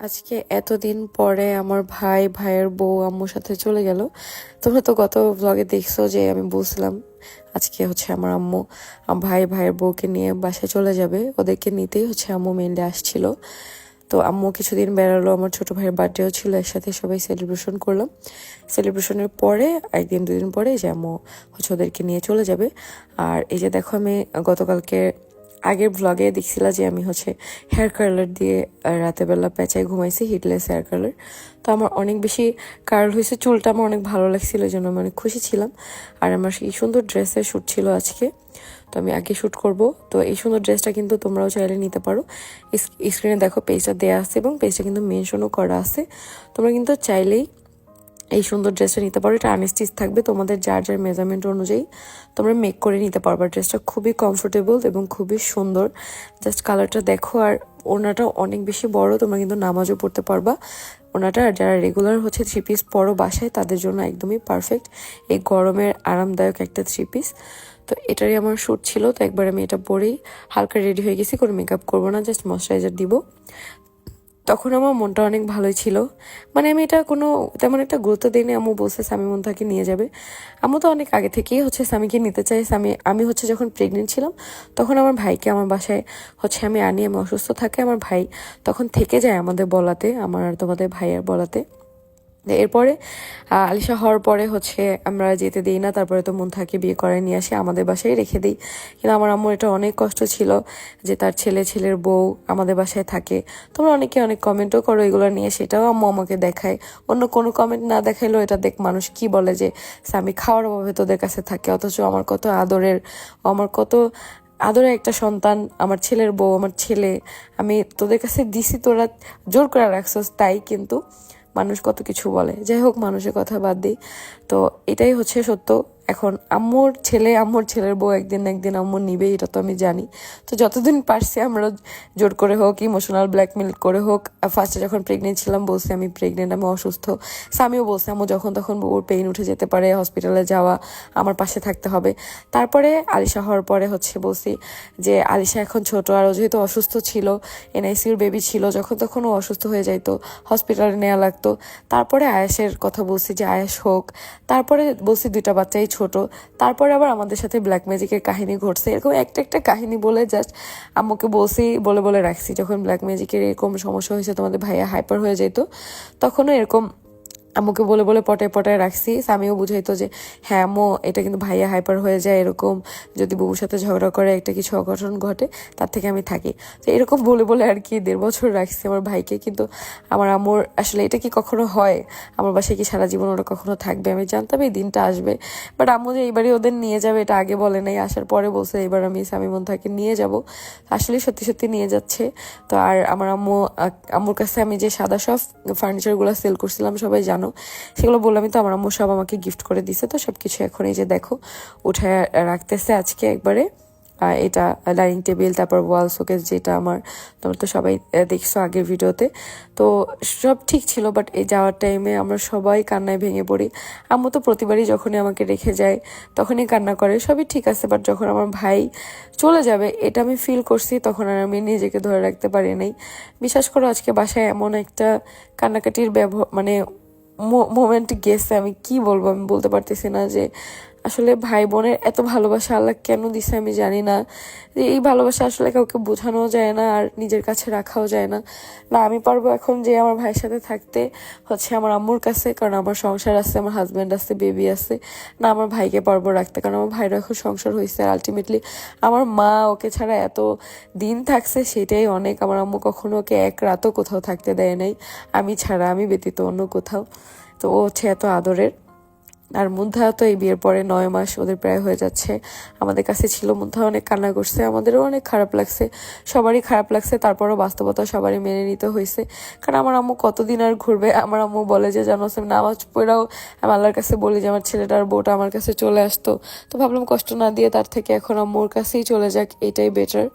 আজকে এতদিন পরে আমার ভাই, ভাইয়ের বউ, আম্মুর সাথে চলে গেল। তোমরা তো গত ব্লগে দেখছ যে আমি বলছিলাম, আজকে হচ্ছে আমার আম্মু ভাই, ভাইয়ের বউকে নিয়ে বাসায় চলে যাবে। ওদেরকে নিতেই হচ্ছে আম্মু মেনলি আসছিল। তো আম্মু কিছুদিন বেড়ালো, আমার ছোট ভাইয়ের বার্থডেও ছিল, একসাথে সবাই সেলিব্রেশন করলাম। সেলিব্রেশনের পরে, একদিন, দুদিন পরে যে আম্মু হচ্ছে ওদেরকে নিয়ে চলে যাবে। আর এই যে দেখো আমি গতকালকে আগের ব্লগে দেখছিলাম যে আমি হচ্ছে হেয়ার কালার দিয়ে আহ, রাতের বেলা পেঁচায় ঘুমাইছি হিটলেস হেয়ার কালার তো আমার অনেক বেশি কার্ল হয়েছে চুলটা আমার অনেক ভালো লাগছিল এই জন্য আমি অনেক খুশি ছিলাম। আর আমার এই সুন্দর ড্রেসের শ্যুট ছিল আজকে তো আমি আগে শ্যুট করব। তো এই সুন্দর ড্রেসটা কিন্তু তোমরাও চাইলে নিতে পারো। স্ক্রিনে দেখো পেজটা দেওয়া আছে এবং পেজটা কিন্তু মেনশনও করা আছে। তোমরা কিন্তু চাইলেই এই সুন্দর ড্রেসটা নিতে পারো। এটা আনস্টিচ থাকবে। তোমাদের যার যার মেজারমেন্ট অনুযায়ী তোমরা মেক করে নিতে পারবা। ড্রেসটা খুবই কমফোর্টেবল এবং খুবই সুন্দর। জাস্ট কালারটা দেখো আর ওনাটা অনেক বেশি বড়, তোমরা কিন্তু নামাজও পড়তে পারবা। ওনাটা যারা রেগুলার হচ্ছে থ্রি পিস পরো বাসায়, তাদের জন্য একদমই পারফেক্ট এই গরমের আরামদায়ক একটা থ্রি পিস তো এটারই আমার শ্যুট ছিল। তো একবার আমি এটা পরেই হালকা রেডি হয়ে গেছি, কোনো মেকআপ করব না জাস্ট ময়শ্চারাইজার দিব। তখন আমার মনটা অনেক ভালোই ছিল। মানে আমি এটা কোনো তেমন একটা গুরুত্ব দিইনি। আমি বলছে, স্বামী মন্থাকে নিয়ে যাবে। আমি তো অনেক আগে থেকেই হচ্ছে স্বামীকে নিতে চাই স্বামী, আমি হচ্ছে যখন প্রেগনেন্ট ছিলাম, তখন আমার ভাইকে আমার বাসায় হচ্ছে আমি আনি, আমি অসুস্থ থাকে, আমার ভাই তখন থেকে যায় আমাদের বলাতে, আমার আর তোমাদের ভাইয়ের বলাতে। এরপরে আলিশা হওয়ার পরে হচ্ছে আমরা যেতে দিই না, তারপরে তো মুনথাকে বিয়ে করে নিয়ে আসি, আমাদের বাসায় রেখে দিই। কিন্তু আমার আম্মুর এটা অনেক কষ্ট ছিল যে তার ছেলে, ছেলের বউ আমাদের বাসায় থাকে। তোমরা অনেকে অনেক কমেন্টও করো এগুলো নিয়ে, সেটাও আম্মু আমাকে দেখায়। অন্য কোনো কমেন্ট না দেখাইলেও এটা দেখ মানুষ কি বলে যে, স্বামী খাওয়ার অভাবে তোদের কাছে থাকে। অথচ আমার কত আদরের, আমার কত আদরে একটা সন্তান, আমার ছেলের বউ, আমার ছেলে, আমি তোদের কাছে দিছি, তোরা জোর করে রাখছস, তাই কিন্তু মানুষ কত কিছু বলে। যাই হোক মানুষের কথা বাদ দিই। তো এটাই হচ্ছে সত্য। এখন আম্মুর ছেলে, আম্মুর ছেলের বউ একদিন একদিন আম্মু নিবে এটা তো আমি জানি। তো যতদিন পারছি আমরা জোর করে হোক ইমোশনাল ব্ল্যাকমেল করে হোক ফার্স্টে যখন প্রেগনেন্ট ছিলাম, বলছি আমি প্রেগনেন্ট আমি অসুস্থ। স্বামীও বলছে, আম্মু, যখন তখন ওর পেইন উঠে যেতে পারে হসপিটালে যাওয়া, আমার পাশে থাকতে হবে। তারপরে আলিশা হওয়ার পরে হচ্ছে বলছি যে, আলিশা এখন ছোট, আর ও যেহেতু অসুস্থ ছিল এনআইসিউর বেবি ছিল, যখন তখন ও অসুস্থ হয়ে যাইতো হসপিটালে নেওয়া লাগতো। তারপরে আয়াসের কথা বলছি যে, আয়াস হোক। তারপরে বলছি, দুইটা বাচ্চাই ছোট। তারপরে আবার আমাদের সাথে ব্ল্যাক ম্যাজিকের কাহিনী ঘটছে। এরকম একটা একটা কাহিনী বলে জাস্ট আম্মুকে বলছি, বলে বলে রাখছি। যখন ব্ল্যাক ম্যাজিকের এরকম সমস্যা হয়েছে, তোমাদের ভাইয়া হাইপার হয়ে যেত, তখনও এরকম আম্মুকে বলে বলে পটায় পটায় রাখছি। স্বামীও বুঝাইতো যে হ্যাঁ আম্মু, এটা কিন্তু ভাইয়া হাইপার হয়ে যায় এরকম। যদি বউর সাথে ঝগড়া করে একটা কিছু অঘটন ঘটে, তার থেকে আমি থাকি। তো এরকম বলে বলে আর কি দেড় বছর রাখছি আমার ভাইকে। কিন্তু আমার আম্মুর আসলে এটা কি কখনো হয়? আমার বাসায় কি সারা জীবন ওরা কখনো থাকবে? আমি জানতাম এই দিনটা আসবে। বাট আম্মু যে এইবারই ওদের নিয়ে যাবে, এটা আগে বলে নাই। আসার পরে বলছে, এবার আমি স্বামী মন্থাকে নিয়ে যাব। আসলে সত্যি সত্যি নিয়ে যাচ্ছে। তো আর আমার আম্মু আম্মুর কাছে আমি যে সাদা সব ফার্নিচারগুলো সেল করছিলাম, সবাই জানো। সেগুলো বললামই তো আমার আম্মু সব আমাকে গিফট করে দিছে, তো সব কিছু এখন এই যে দেখো উঠে রাখতেছে আজকে একবারে। এটা ডাইনিং টেবিল তারপর ওয়াল শোকেস যেটা আমার, তোমরা তো সবাই দেখছ আগের ভিডিওতে। তো সব ঠিক ছিল বাট এই যাওয়ার টাইমে আমরা সবাই কান্নায় ভেঙে পড়ি। আম্মু তো প্রতিবারই যখনই আমাকে রেখে যায়, তখনই কান্না করে, সবই ঠিক আছে বাট যখন আমার ভাই চলে যাবে, এটা আমি ফিল করছি, তখন আর আমি নিজেকে ধরে রাখতে পারি নাই। বিশ্বাস করো, আজকে বাসায় এমন একটা কান্নাকাটির ব্যবহার মানে মোমেন্ট গেছে আমি কি বলব? আমি বলতে পারতেছি না যে আসলে ভাই বোনের এত ভালোবাসা আল্লাহ কেন দিছে আমি জানি না। যে এই ভালোবাসা আসলে কাউকে বোঝানো যায় না আর নিজের কাছে রাখাও যায় না। না, আমি পারব এখন যে আমার ভাইয়ের সাথে থাকতে হচ্ছে আমার আম্মুর কাছে, কারণ আমার সংসার আছে, আমার হাজব্যান্ড আছে বেবি আছে। না, আমার ভাইকে পারব রাখতে, কারণ আমার ভাইয়ের এখন সংসার হয়েছে আর আলটিমেটলি আমার মা ওকে ছাড়া এত দিন থাকছে সেটাই অনেক। আমার আম্মু কখনো ওকে এক রাতও কোথাও থাকতে দেয় নাই। আমি ছাড়া, আমি ব্যতীত অন্য কোথাও। তো ও হচ্ছে এত আদরের। আর মুন্থা তো এই বিয়ের পরে নয় মাস ওদের প্রায় হয়ে যাচ্ছে। আমাদের কাছে ছিল মুন্থা অনেক কান্না করছে, আমাদেরও অনেক খারাপ লাগছে। সবারই খারাপ লাগছে, তারপরও বাস্তবতা সবারই মেনে নিতে হয়েছে। কারণ আমার আম্মু কতদিন আর ঘুরবে? আমার আম্মু বলে যে, জানো আমি নামাজ পড়েও। আমি আল্লাহর কাছে বলি যে, আমার ছেলেটার বউটা আমার কাছে চলে আসতো। তো ভাবলাম কষ্ট না দিয়ে তার থেকে এখন আম্মুর কাছেই চলে যাক, এটাই বেটার